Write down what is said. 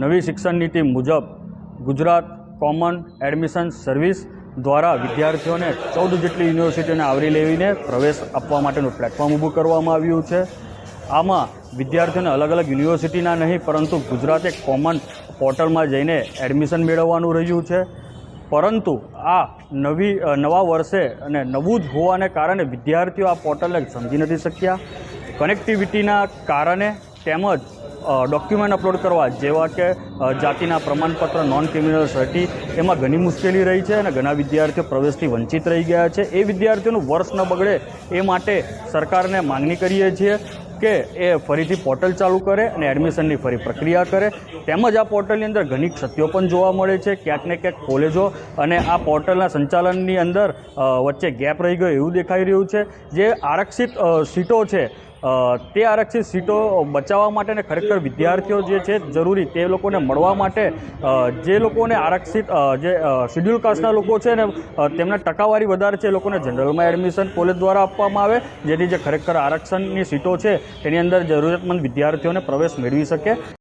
નવી શિક્ષણ નીતિ મુજબ ગુજરાત કોમન એડમિશન સર્વિસ દ્વારા વિદ્યાર્થીઓને ચૌદ જેટલી યુનિવર્સિટીઓને આવરી લેવીને પ્રવેશ આપવા માટેનું પ્લેટફોર્મ ઊભું કરવામાં આવ્યું છે. આમાં વિદ્યાર્થીઓને અલગ અલગ યુનિવર્સિટીના નહીં, પરંતુ ગુજરાત કોમન પોર્ટલમાં જઈને એડમિશન મેળવવાનું રહ્યું છે. પરંતુ આ નવી નવા વર્ષે અને નવું જ હોવાને કારણે વિદ્યાર્થીઓ આ પોર્ટલને સમજી નથી શક્યા. કનેક્ટિવિટીના કારણે તેમજ ડોક્યુમેન્ટ અપલોડ કરવા જેવા કે જાતિના પ્રમાણપત્ર નોન ક્રિમિનલ સર્ટી એમાં ઘણી મુશ્કેલી રહી છે અને ઘણા વિદ્યાર્થીઓ પ્રવેશથી વંચિત રહી ગયા છે. એ વિદ્યાર્થીઓનું વર્ષ ન બગડે એ માટે સરકારને માંગણી કરીએ છીએ કે એ ફરીથી પોર્ટલ ચાલુ કરે અને એડમિશનની ફરી પ્રક્રિયા કરે. તેમજ આ પોર્ટલની અંદર ઘણી ક્ષતિઓ પણ જોવા મળે છે. ક્યાંક ને ક્યાંક કોલેજો અને આ પોર્ટલના સંચાલનની અંદર વચ્ચે ગેપ રહી ગયો એવું દેખાઈ રહ્યું છે. જે આરક્ષિત સીટો છે તે આરક્ષિત સીટો બચાવવા માટે અને ખરેખર વિદ્યાર્થીઓ જે છે જરૂરી તે લોકોને મળવા માટે જે લોકોને આરક્ષિત જે શિડ્યુલ કાસ્ટના લોકો છે ને તેમના ટકાવારી વધારે છે એ લોકોને જનરલમાં એડમિશન કોલેજ દ્વારા આપવામાં આવે જેથી જે ખરેખર આરક્ષણની સીટો છે, તેની અંદર જરૂરિયાતમંદ વિદ્યાર્થીઓને પ્રવેશ મેળવી શકે.